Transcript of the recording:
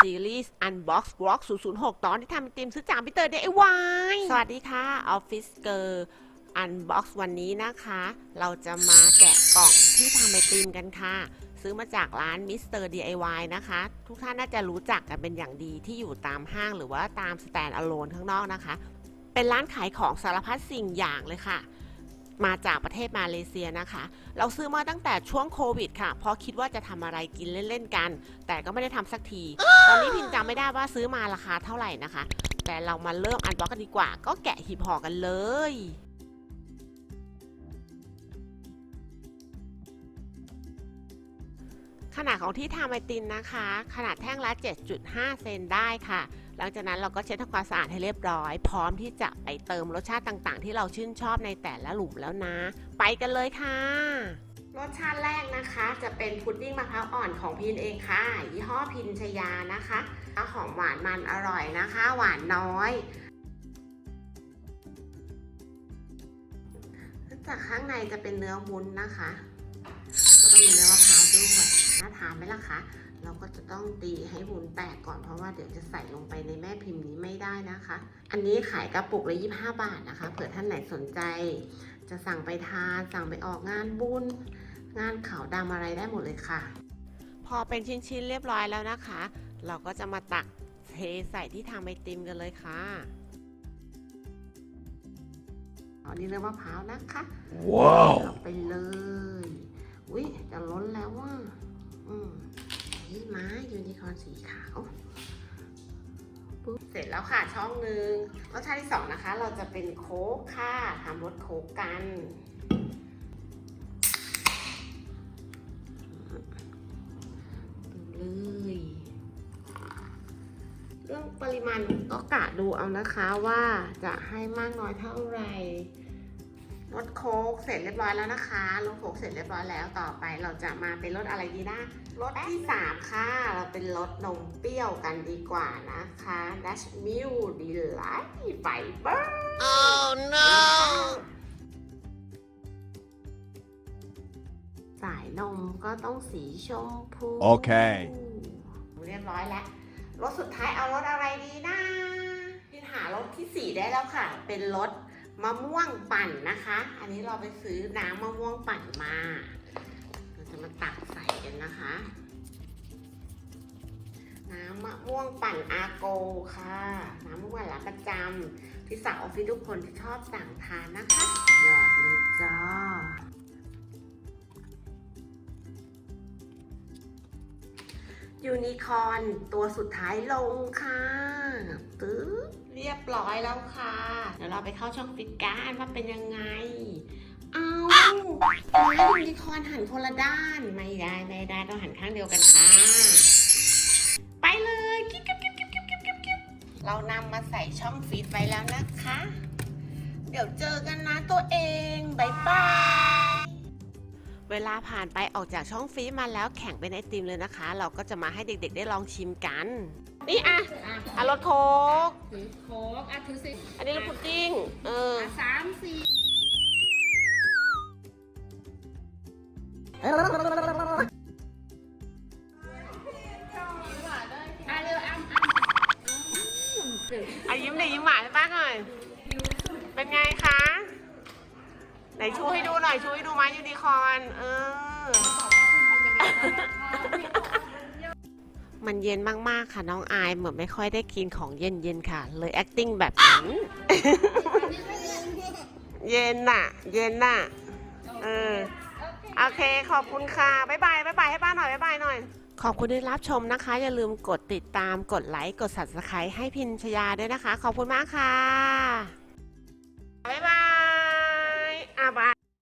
Office Unbox Walk 006 ตอนที่ทำเป็นทีมซื้อจากพีเตอร์ DIY สวัสดีค่ะ Office Girl Unbox วันนี้นะคะ เราจะมาแกะกล่องที่ทำไอติมกันค่ะ ซื้อมาจากร้าน Mr. DIY นะคะ ทุกท่านน่าจะรู้จักกันเป็นอย่างดีที่อยู่ตามห้างหรือว่าตาม stand alone ข้างนอกนะคะ เป็นร้านขายของสารพัดสิ่งอย่างเลยค่ะ มาจากประเทศมาเลเซียนะคะ เราซื้อมาตั้งแต่ช่วงโควิดค่ะเพราะคิดว่าจะทำอะไรกินเล่นๆกัน แต่ก็ไม่ได้ทำสักที ตอนนี้พิมจำไม่ได้ว่าซื้อมาราคาเท่าไหร่นะคะ แต่เรามาเริ่มอันบ็อกกันดีกว่า ก็แกะหีบห่อกันเลย นาดของที่ทำไอติมนะคะ ขนาดแท่งละ 7.5 เซนได้ค่ะ หลังจากนั้นเราก็เช็ดทำความสะอาดให้เรียบร้อย พร้อมที่จะไปเติมรสชาติต่างๆ ที่เราชื่นชอบในแต่ละหลุมแล้วนะ ไปกันเลยค่ะ รสชาติแรกนะคะ จะเป็นพุดดิ้งมะพร้าวอ่อนของพินเองค่ะ ยี่ห้อพินชยานะคะหอมหวานมันอร่อยนะคะ หวานน้อยจากข้างในจะเป็นเนื้อวุ้นนะคะ แล้วก็มีเนื้อมะพร้าว ด้วยน่าทานไหมล่ะคะ เราก็จะต้องตีให้วุ้นแตกก่อนเพราะว่าเดี๋ยวจะใส่ลงไปในแม่พิมพ์นี้ไม่ได้นะคะ อันนี้ขายกระปุกละ25บาทนะคะ เผื่อท่านไหนสนใจ จะสั่งไปทาน สั่งไปออกงานบุญ งานขาวดำอะไรได้หมดเลยค่ะ พอเป็นชิ้นๆเรียบร้อยแล้วนะคะ เราก็จะมาตักเทใส่ที่ทำไอติมกันเลยค่ะอันนี้เนื้อมะพร้าวนะคะ Wow. เอาไปเลย อุ้ยจะล้นแล้วว่าอืมนี่ม้ายูนิคอร์นสีขาวปุ๊บเสร็จแล้วค่ะช่องหนึ่งรสชาติที่สองนะคะ เราจะเป็นโค้กค่ะทำรสโค้กกันดูเลยเรื่องปริมาณก็กะดูเอานะคะว่าจะให้มากน้อยเท่าไหร่ รสโค้กเสร็จเรียบร้อยแล้วนะคะรสโค้กเสร็จเรียบร้อยแล้วต่อไปเราจะมาเป็นรสอะไรดีนะรสที่สามค่ะ เราเป็นรสนมเปรี้ยวกันดีกว่านะคะ Dash Milk Delight Fiber Oh no สายนมก็ต้องสีชมพูโอเค เรียบร้อยแล้วรสสุดท้ายเอารสอะไรดีนะพี่หารสที่สี่ได้แล้วค่ะ เป็นรส มะม่วงปั่นนะคะ อันนี้เราไปซื้อน้ำมะม่วงปั่นมา เราจะมาตักใส่กันนะคะ น้ำมะม่วงปั่นอาโกค่ะ น้ำมะม่วงหลาประจำที่สาวออฟฟิศทุกคนที่ชอบสั่งทานนะคะ หยอดเลยจ้า ยูนิคอนตัวสุดท้ายลงค่ะตึ๊บเรียบร้อยแล้วค่ะ เดี๋ยวเราไปเข้าช่องฟิตการว่าเป็นยังไง เอาแล้ยยูนิคอนหันคนละด้าน ไม่ได้ไม่ได้ต้องหันข้างเดียวกันค่ะ ไปเลยกิ๊บกิ๊บกิ๊บกิ๊บกิ๊บกิ๊บกิ๊บเรานำมาใส่ช่องฟิตไว้แล้วนะคะ เดี๋ยวเจอกันนะตัวเองบายบาย เวลาผ่านไปออกจากช่องฟรีซมาแล้วแข่งเป็นไอติมเลยนะคะ เราก็จะมาให้เด็กๆ ได้ลองชิมกัน นี่อะอะอะรสโค้กถือโค้กอะถือสิอันนี้รสพุดดิ้งเออ อะสามสี่อะเร็วอ้ำอ้ำอะยิ้มหน่อยยิ้มหวานให้ป้าหน่อย เป็นไงคะ ไหนชูให้ดูหน่อย ชูให้ดูไม้ยูนิคอร์นเออ มันเย็นมากๆ ค่ะน้องอายเหมือนไม่ค่อยได้กินของเย็นๆ ค่ะ เลย acting แบบนั้น เย็นน่ะ เย็นน่ะ เออ โอเค ขอบคุณค่ะ บ๊ายบาย บ๊ายบาย ให้ป้าหน่อย บ๊ายบายหน่อย ขอบคุณที่รับชมนะคะ อย่าลืมกดติดตาม กดไลค์ กด subscribe ให้พินชยาด้วยนะคะ ขอบคุณมากค่ะ บ๊ายบาย Bye-bye.